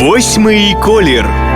Восьмий колір.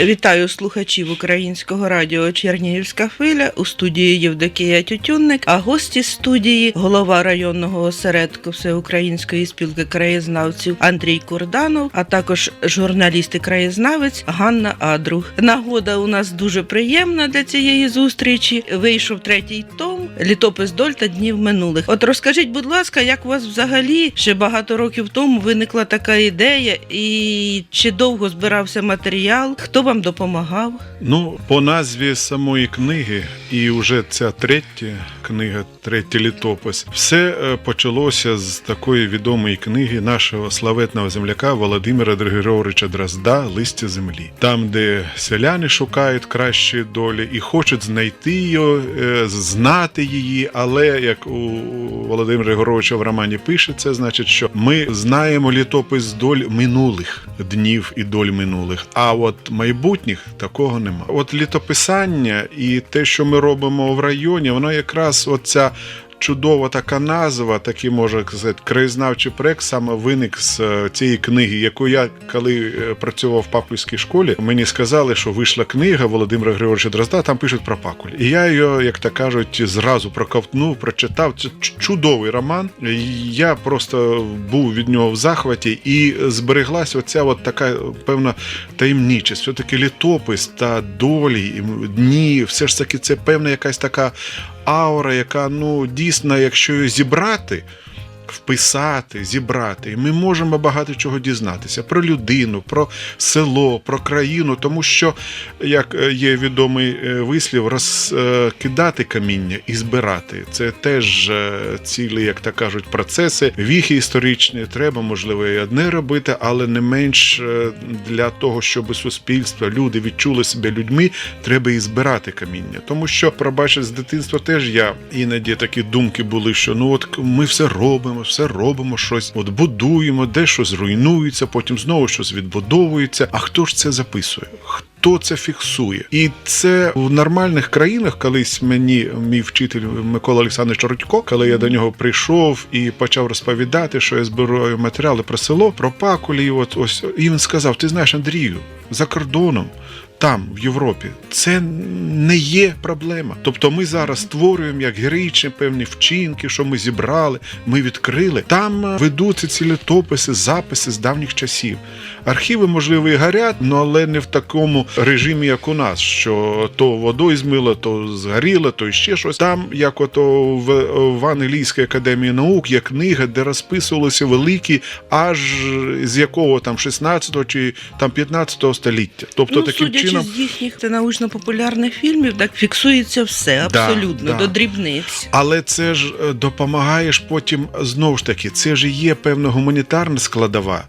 Вітаю слухачів українського радіо Чернігівська хвиля у студії Євдокія Тютюнник, а гості студії голова районного осередку Всеукраїнської спілки краєзнавців Андрій Курданов, а також журналіст і краєзнавець Ганна Адрух. Нагода у нас дуже приємна для цієї зустрічі. Вийшов третій том літопис доль та днів минулих. От розкажіть, будь ласка, як у вас взагалі ще багато років тому виникла така ідея, і чи довго збирався матеріал? Хто вам допомагав? Ну, по назві самої книги, і вже ця третя книга, третій літопис, все е, почалося з такої відомої книги нашого славетного земляка Володимира Григоровича Дрозда Листя землі, там, де селяни шукають кращої долі і хочуть знайти її, е, знати її. Але як у Володимира Григоровича в романі пише, це значить, що ми знаємо літопис доль минулих днів і доль минулих. А от майбутніх такого нема. От літописання і те, що ми робимо в районі, воно якраз оця. Чудова така назва, такий можна сказати, краєзнавчий проект саме виник з е, цієї книги, яку я коли е, працював в папульській школі, мені сказали, що вийшла книга Володимира Григоровича Дрозда, там пишуть про пакуль. І я її, як то кажуть, зразу проковтнув, прочитав. Це чудовий роман. Я просто був від нього в захваті, і збереглася оця от така певна таємничість. Все-таки літопис та долі, дні, все ж таки, це певна якась така аура, яка ну дійсно, якщо її зібрати. Вписати, зібрати, і ми можемо багато чого дізнатися про людину, про село, про країну, тому що, як е, є відомий е, вислів, розкидати каміння і збирати це теж е, цілі, як так кажуть, процеси. Віхи історичні треба, можливо, і одне робити, але не менш для того, щоб суспільство, люди відчули себе людьми, треба і збирати каміння. Тому що, пробачте, з дитинства теж я іноді такі думки були, що ну от ми все робимо, все робимо щось, от будуємо, де щось руйнується, потім знову щось відбудовується. А хто ж це записує? Хто це фіксує? І це в нормальних країнах, колись мені мій вчитель Микола Олександрович Рудько, коли я до нього прийшов і почав розповідати, що я збираю матеріали про село, про пакулі. От ось і він сказав: Ти знаєш, Андрію, за кордоном. Там, в Європі, це не є проблема. Тобто ми зараз створюємо як героїчні певні вчинки, що ми зібрали, ми відкрили. Там е, ведуться ці літописи, записи з давніх часів. Архіви, можливо, і горять, ну, але не в такому режимі, як у нас, що то водою змило, то згоріло, то ще щось. Там, як ото в, в Англійській академії наук, є книга, де розписувалися великі, аж з якого там 16 чи там 15 століття. Тобто ну, таким судячи чином. з їхніх научно-популярних фільмів, так фіксується все абсолютно да. до дрібниць. Але це ж е, допомагаєш потім знову ж таки, це ж є певна гуманітарна складова.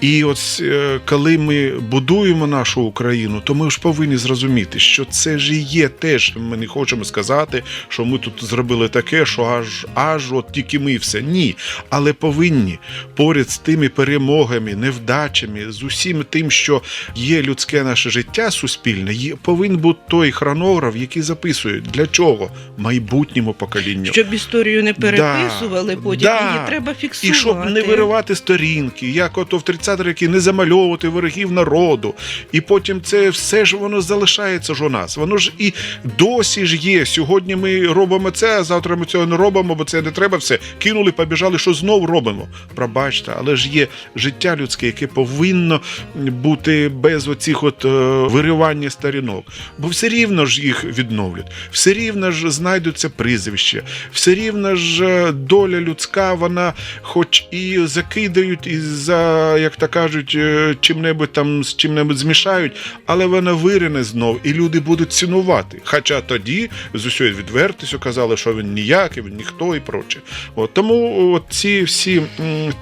І от е, коли ми будуємо нашу Україну, то ми ж повинні зрозуміти, що це ж і є теж. Ми не хочемо сказати, що ми тут зробили таке, що аж аж от тільки ми все. Ні. Але повинні поряд з тими перемогами, невдачами, з усім тим, що є людське наше життя суспільне, повинен бути той хронограф, який записує для чого майбутньому поколінню. Щоб історію не переписували, потім Да. її треба фіксувати. І щоб не виривати сторінки, як ото в 30 роки не замальовувати ворогів народу. І потім це все ж воно залишається ж у нас. Воно ж і досі ж є. Сьогодні ми робимо це, а завтра ми цього не робимо, бо це не треба все. Кинули, побіжали, що знов робимо. Пробачте, але ж є життя людське, яке повинно бути без оцих от е, виривання сторінок. Бо все рівно ж їх відновлять, все рівно ж знайдуться прізвища, все рівно ж е, доля людська, вона хоч і закидають, і за, як то кажуть, е, чим-небудь там з чим-небудь змішають, але вона вирине знов, і люди будуть цінувати. Хоча тоді з усією відвертістю казали, що він ніякий, він ніхто і проче. От тому от ці всі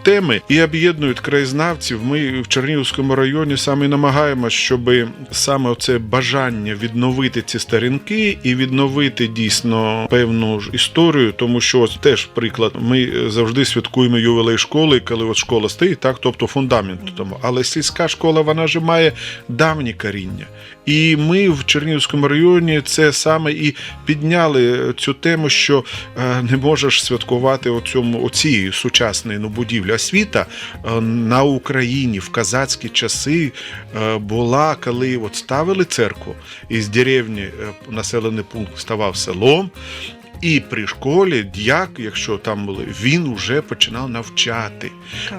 теми і об'єднують краєзнавців. Ми в Чернігівському районі саме намагаємося, щоб саме це бажання відновити ці сторінки і відновити дійсно певну ж історію, тому що теж приклад, ми завжди святкуємо ювілей школи, коли от школа стоїть, так тобто фундамент фундаменту тому. Але сільська школа вона ж має давні коріння. І ми в Чернігівському районі це саме і підняли цю тему, що е, не можеш святкувати оцьому оцій сучасної ну, будівлі. Освіта е, на Україні в казацькі часи е, була, коли от ставили церкву, із деревні населений пункт ставав селом. І при школі дяк, якщо там були, він вже починав навчати.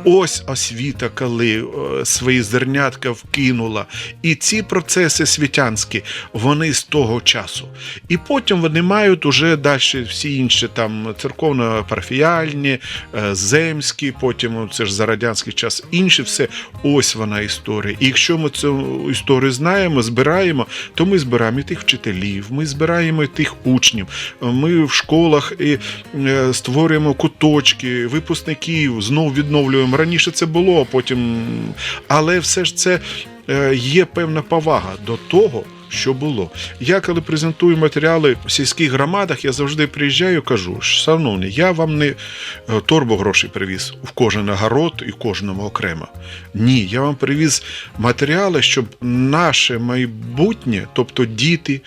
Ось освіта, коли е, свої зернятка вкинула. І ці процеси світянські, вони з того часу. І потім вони мають уже далі всі інші там церковно-парафіяльні, е, земські, потім це ж за радянський час інші все. Ось вона історія. І якщо ми цю історію знаємо, збираємо, то ми збираємо і тих вчителів, ми збираємо і тих учнів. Ми в школах і е, створюємо куточки, випускників, знов відновлюємо. Раніше це було, а потім. Але все ж це е, є певна повага до того. Що було? Я коли презентую матеріали в сільських громадах, я завжди приїжджаю кажу: шановні, я вам не е, торбу грошей привіз в кожен огород і кожному окремо. Ні, я вам привіз матеріали, щоб наше майбутнє, тобто діти,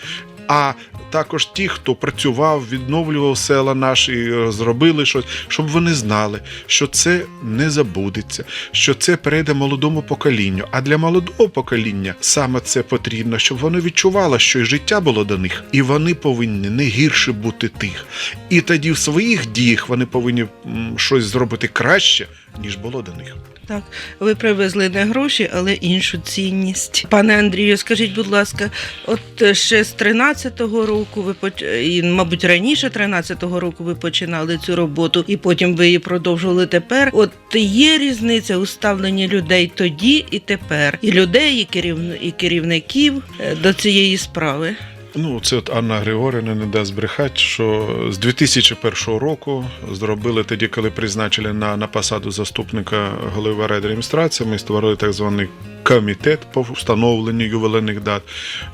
а також ті, хто працював, відновлював села наші, е, зробили щось, щоб вони знали, що це не забудеться, що це перейде молодому поколінню. А для молодого покоління саме це потрібно, щоб воно відчувало, що і життя було до них, і вони повинні не гірше бути тих. І тоді в своїх діях вони повинні щось зробити краще, ніж було до них. Так, ви привезли не гроші, але іншу цінність. Пане Андрію, скажіть, будь ласка, от е, ще з 13-го року ви поч- і, мабуть, раніше 13-го року ви починали цю роботу, і потім ви її продовжували тепер. От є різниця у ставленні людей тоді і тепер, і людей, і, керівн... і керівників е, до цієї справи. Ну, це от Анна Григорівна не дасть брехати, що з 2001 року зробили тоді, коли призначили на, на посаду заступника голови райадміністрації, ми створили так званий комітет по встановленню ювілейних дат.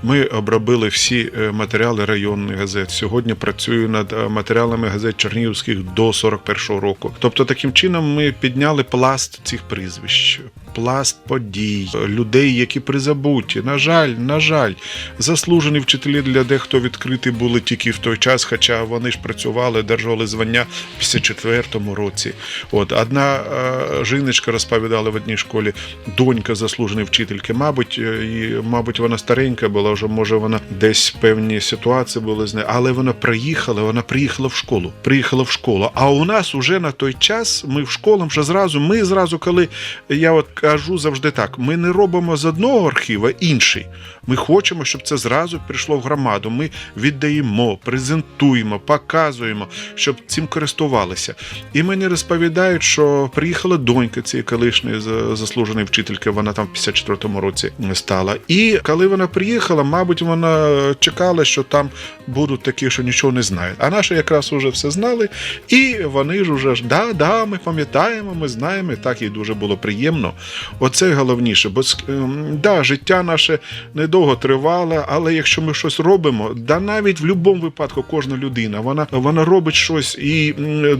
Ми обробили всі е, матеріали районних газет. Сьогодні працюю над е, матеріалами газет Чернігівських до 41-го року. Тобто, таким чином ми підняли пласт цих прізвищ. Пласт подій, людей, які призабуті. На жаль, на жаль, заслужені вчителі для дехто відкриті були тільки в той час, хоча вони ж працювали, держали звання в 54-му році. От одна е, жіночка розповідала в одній школі, донька заслуженої вчительки. Мабуть, е, і, мабуть, вона старенька була, вже може вона десь певні ситуації були з нею, але вона приїхала, вона приїхала в школу. Приїхала в школу. А у нас уже на той час ми в школах вже зразу, ми зразу, коли я от кажу завжди так: ми не робимо з одного архіва інший. Ми хочемо, щоб це зразу прийшло в громаду. Ми віддаємо, презентуємо, показуємо, щоб цим користувалися. І мені розповідають, що приїхала донька цієї колишньої заслуженої вчительки, вона там в 54-му році стала. І коли вона приїхала, мабуть, вона чекала, що там будуть такі, що нічого не знають. А наші якраз уже все знали, і вони ж уже ж да, да, ми пам'ятаємо, ми знаємо, і так їй дуже було приємно. Оце головніше, бо ем, да, життя наше недовго тривало, але якщо ми щось робимо, да навіть в будь-якому випадку кожна людина, вона, вона робить щось. І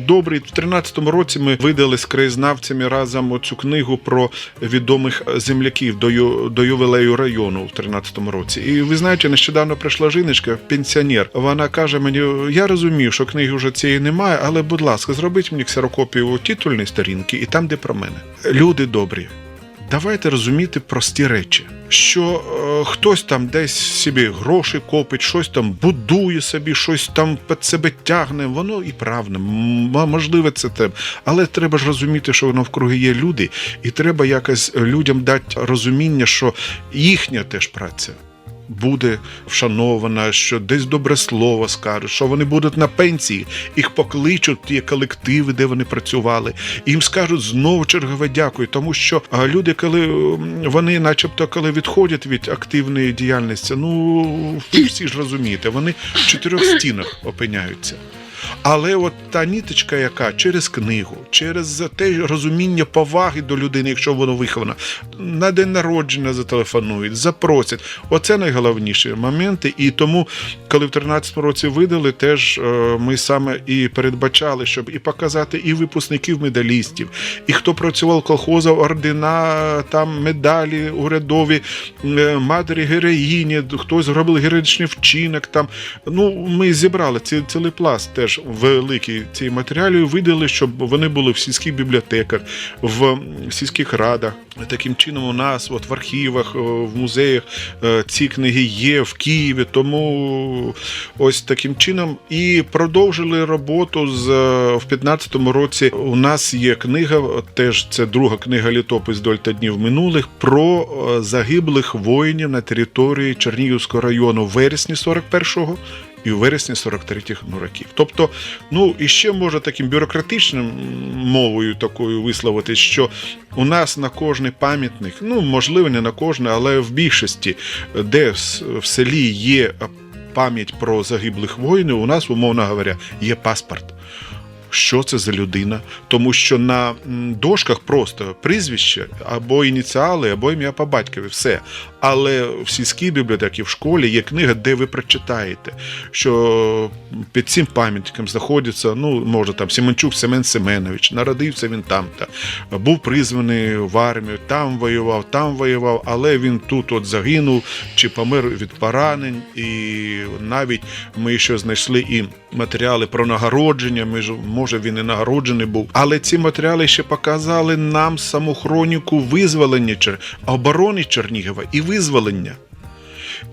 добре, в 13-му році ми видали з краєзнавцями разом оцю книгу про відомих земляків до, ю, до ювілею району в 13-му році. І ви знаєте, нещодавно прийшла жіночка, пенсіонер. Вона каже мені: я розумію, що книги вже цієї немає, але будь ласка, зробіть мені ксерокопію титульної сторінки і там, де про мене. Люди добрі. Давайте розуміти прості речі, що е, хтось там десь собі гроші копить, щось там будує собі, щось там під себе тягне. Воно і правне, можливо, це те. Але треба ж розуміти, що навкруги є люди, і треба якось людям дати розуміння, що їхня теж праця. Буде вшанована, що десь добре слово скажуть, що вони будуть на пенсії, їх покличуть ті колективи, де вони працювали, і їм скажуть знову чергове дякую, тому що люди, коли вони, начебто, коли відходять від активної діяльності, ну всі ж розумієте, вони в чотирьох стінах опиняються. Але от та ніточка, яка через книгу, через те розуміння поваги до людини, якщо воно виховано, на день народження зателефонують, запросять. Оце найголовніші моменти. І тому, коли в 13-му році видали, теж е, ми саме і передбачали, щоб і показати і випускників медалістів, і хто працював в колхозах, ордена, там медалі урядові, е, матері героїні, хтось зробив героїчний вчинок. Там ну ми зібрали ці цілий пласт теж великий ці матеріали, видали, щоб вони були в сільських бібліотеках, в сільських радах. Таким чином, у нас от в архівах, е, в музеях е, ці книги є в Києві. Тому ось таким чином і продовжили роботу з е, в 15-му році. У нас є книга, теж це друга книга літопис доль та днів минулих про загиблих воїнів на території Чернігівського району в вересні 41-го і у вересні 43-х років. Тобто, ну і ще може таким бюрократичним мовою такою висловитись, що у нас на кожний пам'ятник, ну можливо, не на кожний, але в більшості, де в в селі є пам'ять про загиблих воїнів, у нас, умовно говоря, є паспорт. Що це за людина? Тому що на дошках просто прізвище або ініціали, або ім'я по батькові, все. Але в сільській бібліотеці, в школі є книга, де ви прочитаєте, що під цим пам'ятником знаходиться, ну, може там Сіменчук Семен Семенович, народився він там-то, був призваний в армію, там воював, там воював, але він тут от загинув чи помер від поранень. І навіть ми ще знайшли і матеріали про нагородження. Ми ж, може, він і нагороджений був. Але ці матеріали ще показали нам саму хроніку визволення оборони Чернігова і визволення.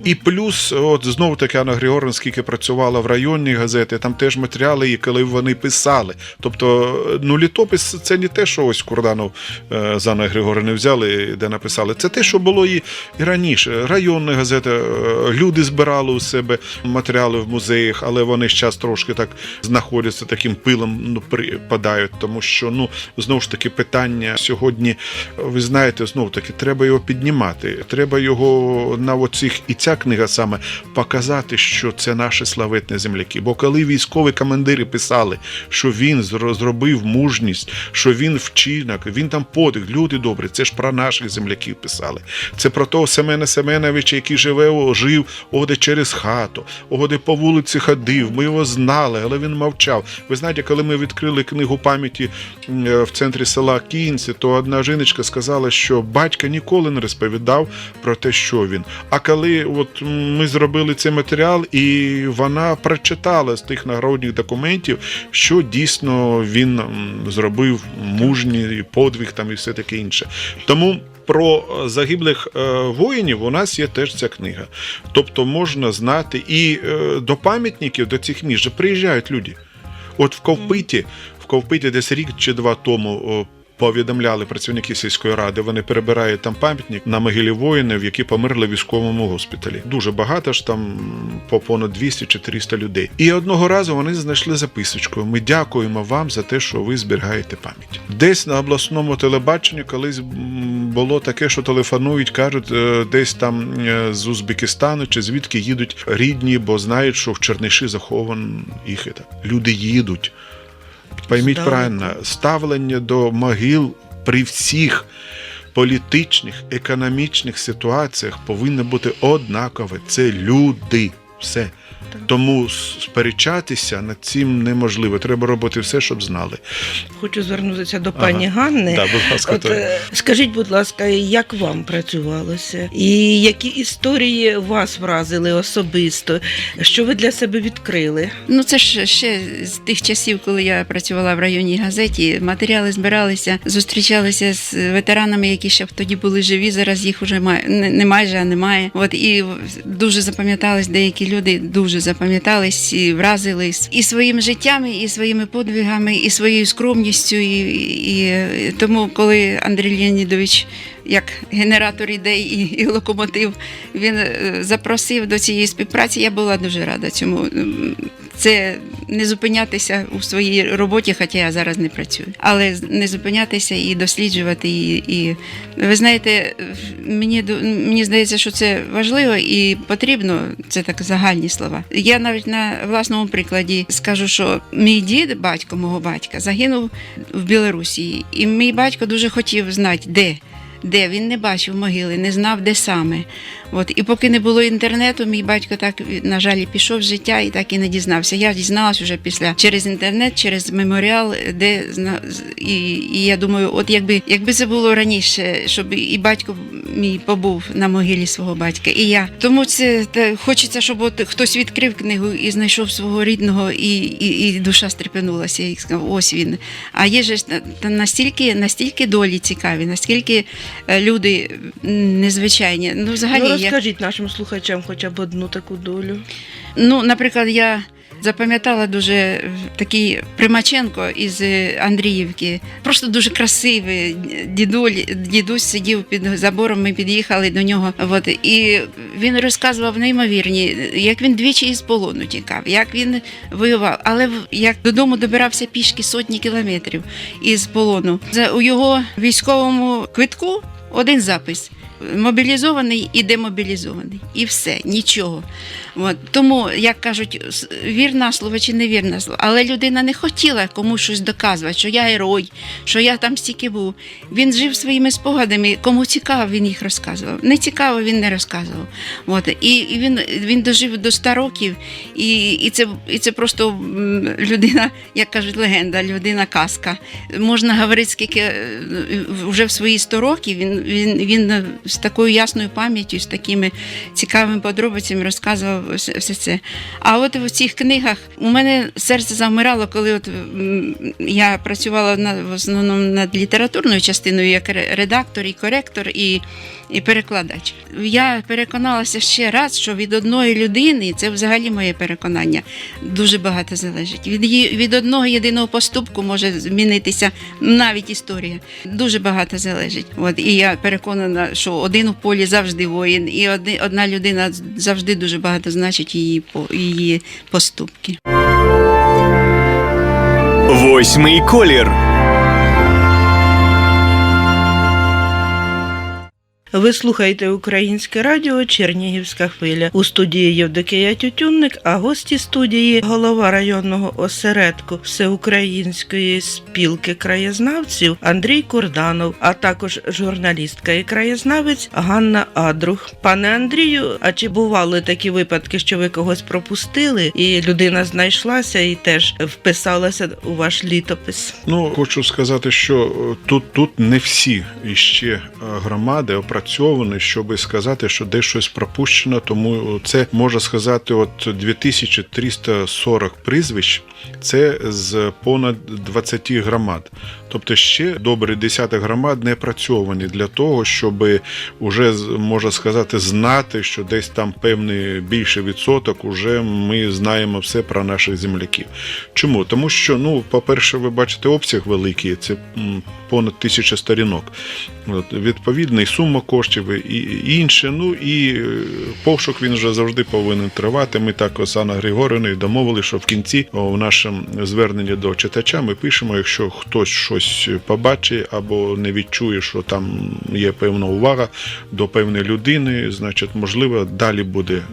І плюс, от знову таки Анна Григорівна, скільки працювала в районній газеті, там теж матеріали, є, коли вони писали. Тобто, ну літопис це не те, що ось Курданов е, з Анною Григорівною взяли, де написали. Це те, що було і, і раніше. Районна газета, е, люди збирали у себе матеріали в музеях, але вони зараз трошки так знаходяться таким пилом, ну припадають, тому що ну знову ж таки питання сьогодні. Ви знаєте, знову таки, треба його піднімати. Треба його на оцих і ця книга саме показати, що це наші славетні земляки. Бо коли військові командири писали, що він зро- зробив мужність, що він вчинок, він там подих, люди добрі, це ж про наших земляків писали. Це про того Семена Семеновича, який живе, жив оде через хату, оде по вулиці ходив. Ми його знали, але він мовчав. Ви знаєте, коли ми відкрили книгу пам'яті е, в центрі села Кінці, то одна жіночка сказала, що батька ніколи не розповідав про те, що він. А коли от ми зробили цей матеріал, і вона прочитала з тих нагородних документів, що дійсно він зробив мужній подвиг там і все таке інше. Тому. Про е, загиблих е, воїнів у нас є теж ця книга. Тобто можна знати, і е, до пам'ятників, до цих місць приїжджають люди. От в Ковпиті, в Ковпиті десь рік чи два тому повідомляли працівники сільської ради. Вони перебирають там пам'ятник на могилі воїнів, які померли в військовому госпіталі. Дуже багато ж там по понад 200 чи 300 людей. І одного разу вони знайшли записочку. Ми дякуємо вам за те, що ви зберігаєте пам'ять. Десь на обласному телебаченні колись було таке, що телефонують, кажуть, е, десь там е, з Узбекистану чи звідки їдуть рідні, бо знають, що в Черниші заховані їх. це. Люди їдуть. Пойміть Здалеку. правильно, ставлення до могил при всіх політичних, економічних ситуаціях повинно бути однакове. Це люди. Все. Тому сперечатися над цим неможливо. Треба робити все, щоб знали. Хочу звернутися до Ага. пані Ганни. Да, будь ласка, От, то- е, скажіть, будь ласка, як вам працювалося? І які історії вас вразили особисто? Що ви для себе відкрили? Ну, це ж ще з тих часів, коли я працювала в районній газеті. Матеріали збиралися, зустрічалися з ветеранами, які ще тоді були живі. Зараз їх уже має не, не майже, а немає. От і дуже запам'ятались деякі люди, дуже запам'ятались і вразились і своїм життям, і своїми подвигами, і своєю скромністю. І, і, і тому, коли Андрій Леонідович як генератор ідей і, і локомотив, він е, запросив до цієї співпраці. Я була дуже рада цьому. Це не зупинятися у своїй роботі, хоча я зараз не працюю, але не зупинятися і досліджувати. І, і ви знаєте, мені мені здається, що це важливо і потрібно. Це так загальні слова. Я навіть на власному прикладі скажу, що мій дід, батько мого батька, загинув в Білорусі, і мій батько дуже хотів знати, де. Де він не бачив могили, не знав, де саме. От і поки не було інтернету, мій батько так на жаль пішов з життя і так і не дізнався. Я дізналась вже після через інтернет, через меморіал, де і, і я думаю, от якби якби це було раніше, щоб і батько мій побув на могилі свого батька, і я. Тому це те, хочеться, щоб от хтось відкрив книгу і знайшов свого рідного, і, і, і душа стрепенулася, і сказав, ось він. А є ж та- та настільки, настільки долі цікаві, наскільки е, люди незвичайні. Ну, взагалі, розкажіть нашим слухачам хоча б одну таку долю. Ну, наприклад, я запам'ятала дуже е, такий Примаченко із е, Андріївки. Просто дуже красивий. Дідуль, дідусь сидів під забором, ми під'їхали до нього. От, і він розказував неймовірні, як він двічі із полону тікав, як він воював, але як додому добирався пішки сотні кілометрів із полону. За у його військовому квитку один запис. Мобілізований і демобілізований, і все, нічого. От. Тому, як кажуть, вірна слово чи невірне слово, але людина не хотіла комусь щось доказувати, що я герой, що я там стільки був. Він жив своїми спогадами, кому цікаво, він їх розказував. Не цікаво, він не розказував. От. І, і він, він дожив до 100 років, і, і, це, і це просто людина, як кажуть, легенда, людина казка. Можна говорити, скільки е, вже в свої 100 років він, він, він з такою ясною пам'яттю, з такими цікавими подробицями розказував все, це. А от в цих книгах у мене серце завмирало, коли от я працювала в основному над літературною частиною як редактор і коректор і, і перекладач. Я переконалася ще раз, що від одної людини, це взагалі моє переконання, дуже багато залежить. Від, її- від одного єдиного поступку може змінитися навіть історія. Дуже багато залежить. От, і я переконана, що один у полі завжди воїн, і одна людина завжди дуже багато значить її, її поступки. Восьмий колір. Ви слухаєте українське радіо Чернігівська хвиля. У студії Євдокія Тютюнник, а гості студії голова районного осередку Всеукраїнської спілки краєзнавців Андрій Курданов, а також журналістка і краєзнавець Ганна Адрух. Пане Андрію, а чи бували такі випадки, що ви когось пропустили, і людина знайшлася і теж вписалася у ваш літопис? Ну, хочу сказати, що тут, тут не всі іще е, громади опрацьовані, щоб сказати, що десь щось пропущено. Тому це можна сказати, от 2340 прізвищ. Це з понад 20 громад. Тобто ще добре десяток громад не опрацьовані для того, щоб уже можна сказати знати, що десь там певний більший відсоток, уже ми знаємо все про наших земляків. Чому? Тому що, ну, по-перше, ви бачите, обсяг великий, це понад тисяча сторінок. От, відповідно, сума коштів, і інше. Ну і е, пошук він вже завжди повинен тривати. Ми так Анна Григорівною домовили, що в кінці о, в нашому зверненні до читача ми пишемо, якщо хтось щось побачить або не відчує, що там є певна увага до певної людини, значить, можливо, далі буде е,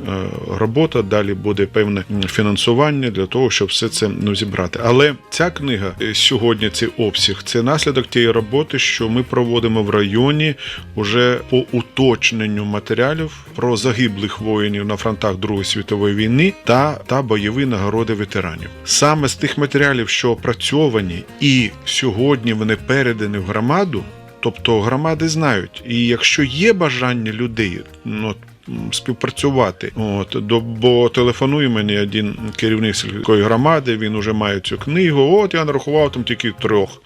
робота, далі буде певне фінансування для того, щоб все це ну, зібрати. Але ця книга е, сьогодні, цей обсяг, це наслідок тієї роботи, що ми проводимо в районі уже по уточненню матеріалів про загиблих воїнів на фронтах Другої світової війни та, та бойові нагороди ветеранів. Саме з тих матеріалів, що опрацьовані, і сьогодні вони передані в громаду. Тобто громади знають, і якщо є бажання людей, ну співпрацювати, от до бо телефонує мені один керівник сільської громади. Він уже має цю книгу. От я нарахував там тільки трьох.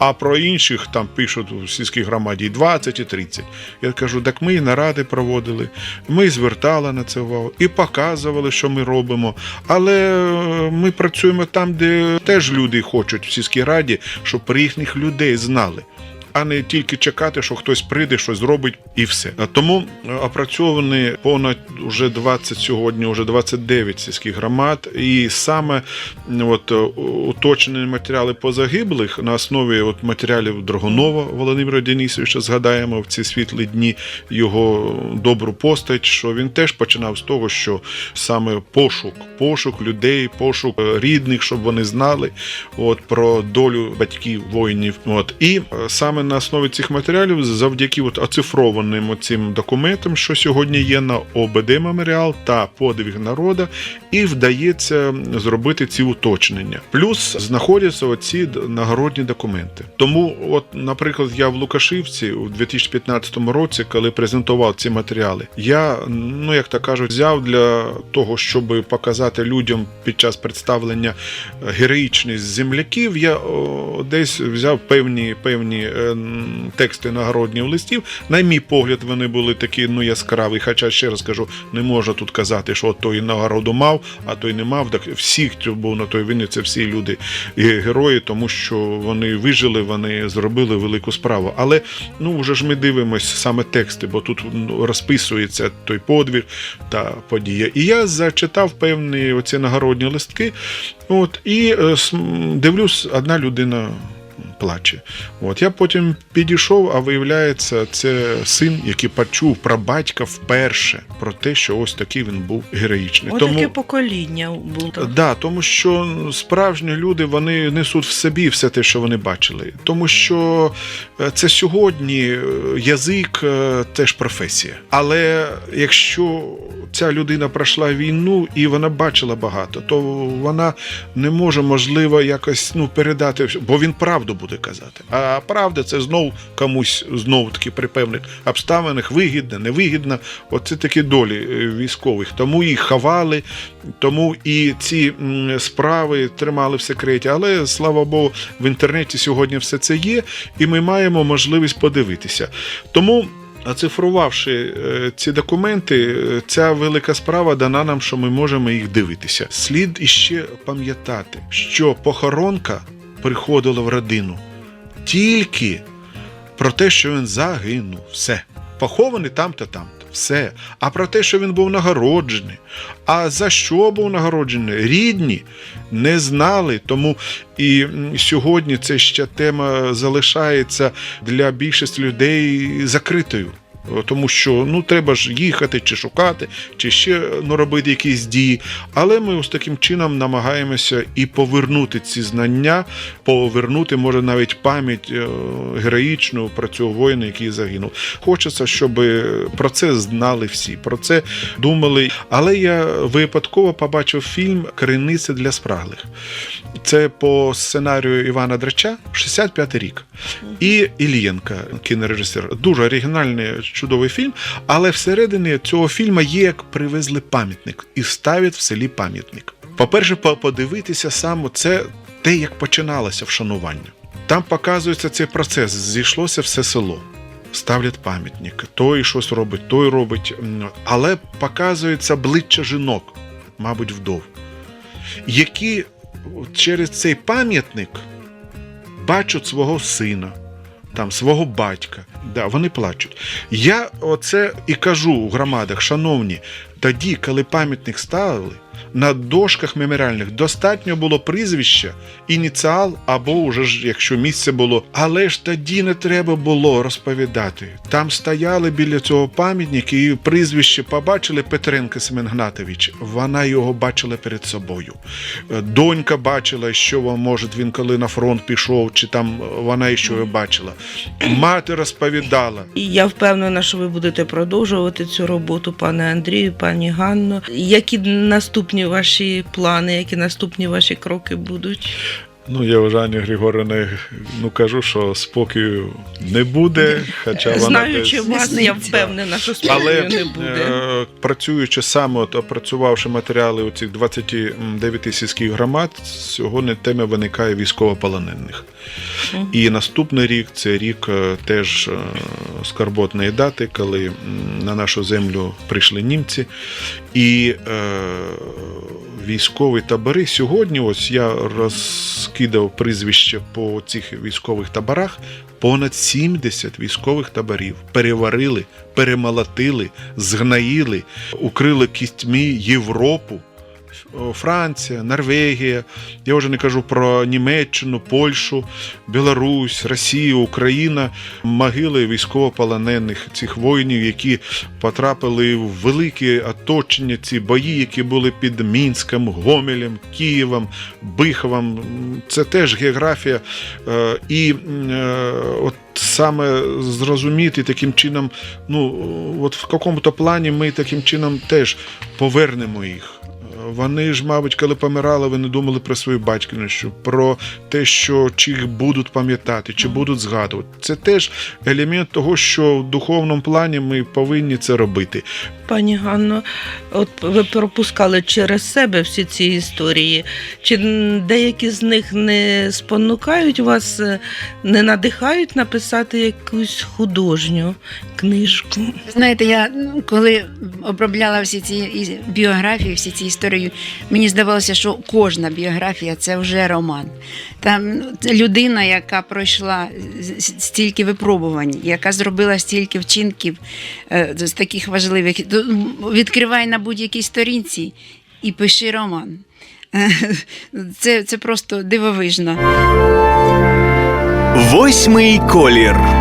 А про інших там пишуть у сільській громаді 20 і 30. Я кажу, так ми і наради проводили, ми звертали на це увагу і показували, що ми робимо. Але е, ми працюємо там, де теж люди хочуть в сільській раді, щоб про їхніх людей знали. А не тільки чекати, що хтось прийде, щось зробить і все. Тому е, опрацьовані понад уже 20 сьогодні, вже 29 сільських громад, і саме от е, уточнені матеріали по загиблих на основі от матеріалів Драгунова Володимира Денисовича. Згадаємо в ці світлі дні його добру постать, що він теж починав з того, що саме пошук, пошук людей, пошук е, рідних, щоб вони знали от про долю батьків воїнів. От і е, саме на основі цих матеріалів, завдяки от оцифрованим цим документам, що сьогодні є на ОБД меморіал та подвиг народа, і вдається зробити ці уточнення. Плюс знаходяться оці нагородні документи. Тому, от, наприклад, я в Лукашівці у 2015 році, коли презентував ці матеріали, я, ну як то кажуть, взяв для того, щоб показати людям під час представлення е, героїчність земляків, я о, десь взяв певні, певні е, тексти нагородніх листів. На мій погляд, вони були такі ну яскраві. Хоча ще раз кажу, не можна тут казати, що той нагороду мав, а той не мав. Так всіх, хто був на той війні, це всі люди і герої, тому що вони вижили, вони зробили велику справу. Але ну вже ж ми дивимося саме тексти, бо тут розписується той подвиг та подія. І я зачитав певні оці нагородні листки. От, і е, дивлюсь, одна людина плаче. От я потім підійшов, а виявляється, це син, який почув про батька вперше про те, що ось такий він був героїчний. Отаке покоління було. Да, тому що справжні люди вони несуть в собі все те, що вони бачили. Тому що е, це сьогодні е, язик е, теж професія. Але якщо ця людина пройшла війну і вона бачила багато, то вона не може можливо якось ну передати, бо він правду буде казати. А правда це знов комусь знов таки при певних обставинах вигідно, невигідно. Оце такі долі е, військових. Тому їх ховали, тому і ці справи тримали в секреті. Але слава Богу, в інтернеті сьогодні все це є, і ми маємо можливість подивитися. Тому. Оцифрувавши е, ці документи, е, ця велика справа дана нам, що ми можемо їх дивитися. Слід іще пам'ятати, що похоронка приходила в родину тільки про те, що він загинув. Все. Похований там-то, там-то. Все. А про те, що він був нагороджений. А за що був нагороджений? Рідні не знали. Тому і сьогодні ця ще тема залишається для більшості людей закритою. Тому що ну треба ж їхати чи шукати, чи ще ну, робити якісь дії. Але ми ось таким чином намагаємося і повернути ці знання, повернути, може, навіть пам'ять е, героїчну про цього воїна, який загинув. Хочеться, щоб про це знали всі, про це думали. Але я випадково побачив фільм Криниця для спраглих. Це по сценарію Івана Драча, 65 рік. І Ілієнка, кінорежисер. Дуже оригінальний, чудовий фільм. Але всередині цього фільму є як привезли пам'ятник і ставлять в селі пам'ятник. По-перше, подивитися саме це те, як починалося вшанування. Там показується цей процес. Зійшлося все село. Ставлять пам'ятник, той щось робить, той робить. Але показується обличчя жінок, мабуть, вдов, які через цей пам'ятник бачать свого сина, там, свого батька. Да, вони плачуть. Я оце і кажу у громадах, шановні, тоді, коли пам'ятник ставили, на дошках меморіальних достатньо було прізвища, ініціал або уже ж, якщо місце було. Але ж тоді не треба було розповідати. Там стояли біля цього пам'ятника і прізвище побачили Петренко Семен Гнатович. Вона його бачила перед собою. Е, Донька бачила, що може він коли на фронт пішов, чи там вона що його бачила. Мати розповідала. Я впевнена, що ви будете продовжувати цю роботу, пане Андрію, пані Ганно. Які наступні ваші плани, які наступні ваші кроки будуть? Ну, я Жанні Григорівна, ну кажу, що спокою не буде, хоча вона Знаючи десь... вас, я впевнена, що спокою Але не буде. е, працюючи саме, от, опрацювавши матеріали у цих 29 сільських громад, сьогодні тема виникає військовополонених. Мгм. І наступний рік це рік е, теж е, скарботної дати, коли на нашу землю прийшли німці, і е, військові табори. Сьогодні, ось я розкидав прізвище по цих військових таборах. Понад 70 військових таборів переварили, перемолотили, згнаїли, укрили кістьми Європу. Франція, Норвегія, я вже не кажу про Німеччину, Польщу, Білорусь, Росію, Україна, могили військовополонених цих воїнів, які потрапили в великі оточення, ці бої, які були під Мінськом, Гомелем, Києвом, Биховом. Це теж географія. Е, І е, от саме зрозуміти таким чином, ну от в якому-то плані ми таким чином теж повернемо їх. Вони ж, мабуть, коли помирали, вони думали про свою батьківщину, про те, що чи їх будуть пам'ятати, чи будуть згадувати. Це теж елемент того, що в духовному плані ми повинні це робити. Пані Ганно, от ви пропускали через себе всі ці історії. Чи деякі з них не спонукають вас, е, не надихають написати якусь художню книжку? Знаєте, я коли обробляла всі ці біографії, всі ці історії, мені здавалося, що кожна біографія це вже роман. Там ну, людина, яка пройшла стільки випробувань, яка зробила стільки вчинків е, з таких важливих, відкривай на будь-якій сторінці і пиши роман. Е, Це, це просто дивовижно. Восьмий колір.